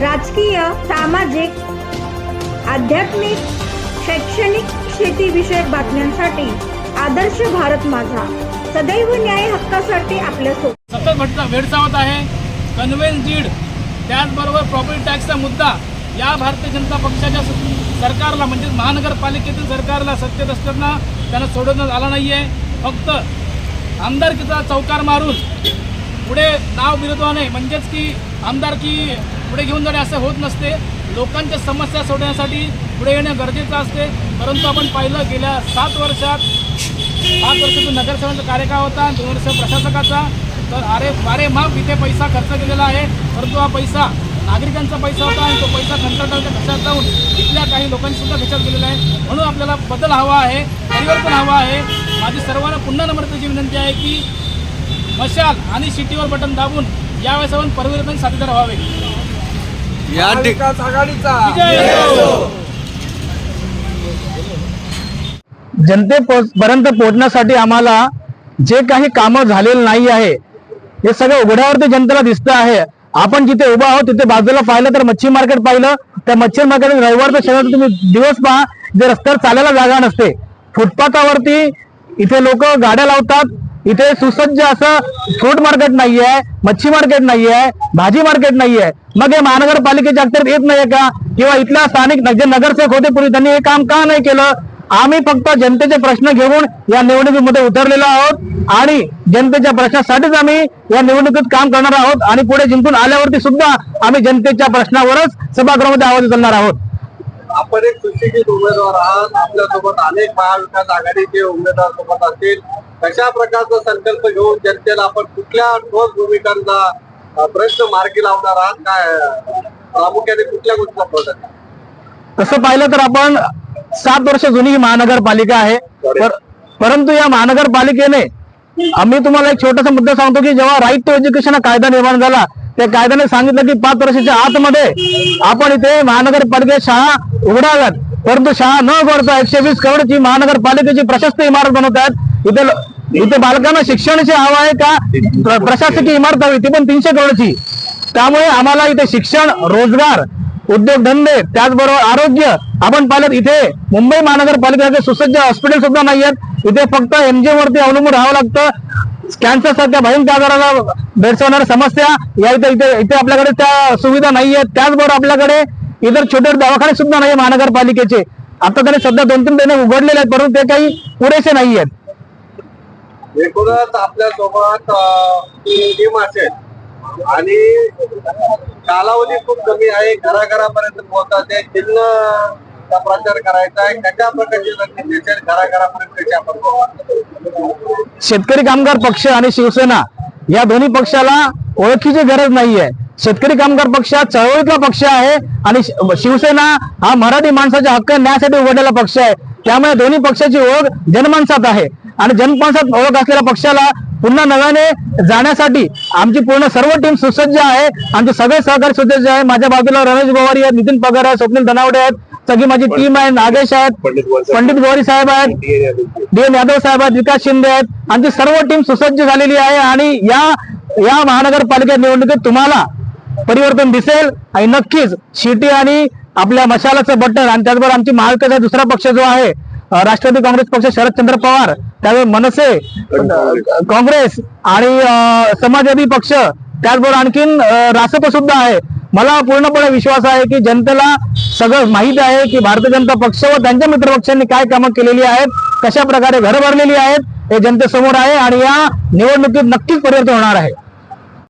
राजकीय सामाजिक आध्यात्मिक शैक्षणिक शेतीविषयक बातम्यांसाठी आदर्श भारत माझा. सदैव न्याय हक्कासाठी आपल्यासोबत सतत भटका भेडसावत आहे. कन्व्हेन्स डीड त्याचबरोबर प्रॉपर्टी टॅक्सचा मुद्दा या भारतीय जनता पक्षाच्या सरकारला म्हणजे महानगरपालिकेतील सरकारला सत्तेत असताना त्यांना सोडवण्यात आला नाही आहे फक्त आमदारकीचा चौकार मारून पुढे नाव विरोधाने म्हणजेच की आमदारकी पुढे घेऊन जाणे असं होत नसते. लोकांच्या समस्या सोडवण्यासाठी पुढे येणं गरजेचं असते. परंतु आपण पाहिलं गेल्या सात वर्षात पाच वर्ष नगरसेवकांचा कार्यकाळ होता दोन वर्ष प्रशासकाचा. तर अरे बारे माप इथे पैसा खर्च केलेला आहे. परंतु हा पैसा नागरिकांचा पैसा होता आणि तो पैसा कंत्राटदाराच्या खिशात जाऊन इथल्या काही लोकांनीसुद्धा सुद्धा गेलेला आहे म्हणून आपल्याला बदल हवा आहे परिवर्तन हवा आहे. माझी सर्वांना पुन्हा नम्रतेची विनंती आहे की मशाल आणि शिटीवर बटन दाबून यावेळेस आपण परिवर्तन साथीदार व्हावे. या महाविकास आघाडीचा. विजय असो. जनतेपर्यंत पोहोचण्यासाठी आम्हाला जे काही कामं झालेलं नाही आहे हे सगळं उघड्यावरती जनतेला दिसतं आहे. आपण जिथे उभा आहोत तिथे बाजूला पाहिलं तर मच्छी मार्केट पाहिलं. त्या मच्छी मार्केट रविवारच्या शहरात तुम्ही दिवस पहा जे रस्त्यावर चालायला जागा नसते. फुटपाथावरती इथे लोक गाड्या लावतात इथे सुसज्ज असं फ्रूट मार्केट नाहीये मच्छी मार्केट नाहीये भाजी मार्केट नाहीये. मग हे महानगरपालिकेच्या अखत्यारीत येत नाहीये का? किंवा इथल्या स्थानिक जे नगरसेवक होते पूर्वी त्यांनी हे काम का नाही केलं? आम्ही फक्त जनतेचे प्रश्न घेऊन या निवडणुकीमध्ये उतरलेलो आहोत आणि जनतेच्या प्रश्नासाठीच आम्ही या निवडणुकीत काम करणार आहोत आणि पुढे जिंकून आल्यावरती सुद्धा आम्ही जनतेच्या प्रश्नावरच सभागृहामध्ये आवाज उचलणार आहोत. आपण एक सुशिक्षित उमेदवार आहात. आपल्यासोबत अनेक महाविकास आघाडीचे उमेदवार सोबत असतील. कशा प्रकारचा संकल्प घेऊन जनतेला आपण कुठल्या ठोस भूमिकांचा प्रश्न मार्गी लावणार आहात? काय प्रामुख्याने कुठल्या प्रधान तसं पाहिलं तर आपण सात वर्ष जुनी ही महानगरपालिका आहे. पर- परंतु या महानगरपालिकेने आम्ही तुम्हाला एक छोटासा मुद्दा सांगतो की जेव्हा राईट टू एज्युकेशन हा कायदा निर्माण झाला त्या कायद्याने सांगितलं की पाच वर्षाच्या आतमध्ये आपण इथे महानगरपालिकेत शाळा उघडाव्यात. परंतु शाळा न उघडता एकशे वीस करोडची महानगरपालिकेची प्रशस्त इमारत बनवत आहेत इथे इथे बालकांना शिक्षणाची हवं आहे का? प्रशासकीय इमारत हवी ती पण तीनशे करोडची. त्यामुळे आम्हाला इथे शिक्षण रोजगार उद्योगधंदे त्याचबरोबर आरोग्य आपण पाहिलं इथे मुंबई महानगरपालिकेचे सुसज्ज हॉस्पिटल सुद्धा नाही आहेत. इथे फक्त एमजीएम वरती अवलंबून राहावं लागतं. कॅन्सर सारख्या भयंकर आजाराला भेडसावणाऱ्या समस्या या इथे इथे इथे आपल्याकडे त्या सुविधा नाही आहेत. त्याचबरोबर आपल्याकडे इतर छोटे दवाखाने सुद्धा नाही महानगरपालिकेचे. आता तरी सध्या दोन तीन महिने उघडलेले आहेत परंतु ते काही पुरेसे नाही आहेत. एकूणच आपल्यासोबत टीम असेल आणि कालावधी खूप कमी आहे घराघरापर्यंत पोहोचतात आहे चिन्ह प्रचार करायचा आहे कशा प्रकारची रणनीती असेल घराघरापर्यंत शेतकरी कामगार पक्ष आणि शिवसेना या दोन्ही पक्षाला ओळखीची गरज नाहीये. शेतकरी कामगार पक्ष हा चळवळीतला पक्ष आहे आणि शिवसेना हा मराठी माणसाच्या हक्क न्यायासाठी उघडलेला पक्ष आहे. त्यामुळे दोन्ही पक्षाची ओळख जनमानसात आहे. आणि जनमानसात ओळख असलेल्या पक्षाला पुन्हा नव्याने जाण्यासाठी आमची पूर्ण सर्व टीम सुसज्ज आहे. आमचे सगळे सहकारी सुसज्ज आहे. माझ्या बाजूला रमेश गोवारी आहेत नितीन पगार आहेत स्वप्नील धनावडे आहेत. सगळी माझी टीम आहे. नागेश आहेत. पंडित गोवारी साहेब आहेत. डी एन यादव साहेब आहेत. विकास शिंदे आहेत. आमची सर्व टीम सुसज्ज झालेली आहे आणि या या महानगरपालिका निवडणुकीत तुम्हाला परिवर्तन दिसेल. आणि नक्कीच शिटी आणि आपल्या मशालाचं बटन आणि त्याचबरोबर आमची महाविकास दुसरा पक्ष जो आहे राष्ट्रवादी काँग्रेस पक्ष शरदचंद्र पवार त्यावेळी मनसे काँग्रेस आणि समाजवादी पक्ष त्याचबरोबर आणखीन रासप सुद्धा आहे. मला पूर्णपणे विश्वास आहे की जनतेला सगळं माहीत आहे की भारतीय जनता पक्ष व त्यांच्या मित्रपक्षांनी काय कामं केलेली आहेत कशा प्रकारे घरं भरलेली आहेत हे जनतेसमोर आहे आणि या निवडणुकीत नक्कीच परिवर्तन होणार आहे.